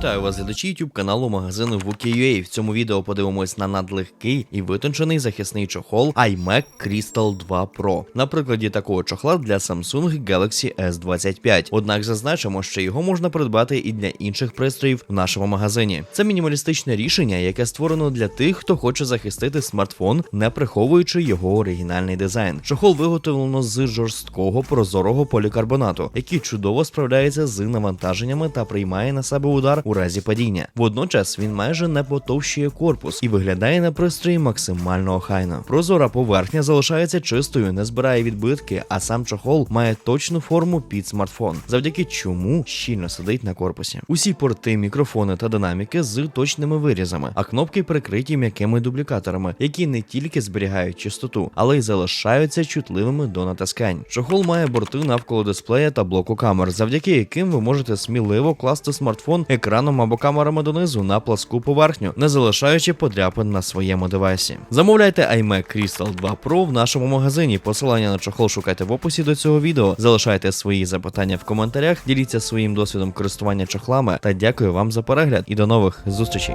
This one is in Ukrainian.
Вітаю вас, глядачі YouTube каналу магазину Wookie.ua. В цьому відео подивимось на надлегкий і витончений захисний чохол iMac Crystal 2 Pro. На прикладі такого чохла для Samsung Galaxy S25. Однак зазначимо, що його можна придбати і для інших пристроїв в нашому магазині. Це мінімалістичне рішення, яке створено для тих, хто хоче захистити смартфон, не приховуючи його оригінальний дизайн. Чохол виготовлено з жорсткого прозорого полікарбонату, який чудово справляється з навантаженнями та приймає на себе удар у разі падіння. Водночас він майже не потовщує корпус і виглядає на пристрої максимально охайно. Прозора поверхня залишається чистою, не збирає відбитки, а сам чохол має точну форму під смартфон, завдяки чому щільно сидить на корпусі. Усі порти, мікрофони та динаміки з точними вирізами, а кнопки прикриті м'якими дублікаторами, які не тільки зберігають чистоту, але й залишаються чутливими до натискань. Чохол має борти навколо дисплея та блоку камер, завдяки яким ви можете сміливо класти смартфон екраном або камерами донизу на пласку поверхню, не залишаючи подряпин на своєму девайсі. Замовляйте iMac Crystal 2 Pro в нашому магазині. Посилання на чохол шукайте в описі до цього відео. Залишайте свої запитання в коментарях, діліться своїм досвідом користування чохлами та дякую вам за перегляд і до нових зустрічей.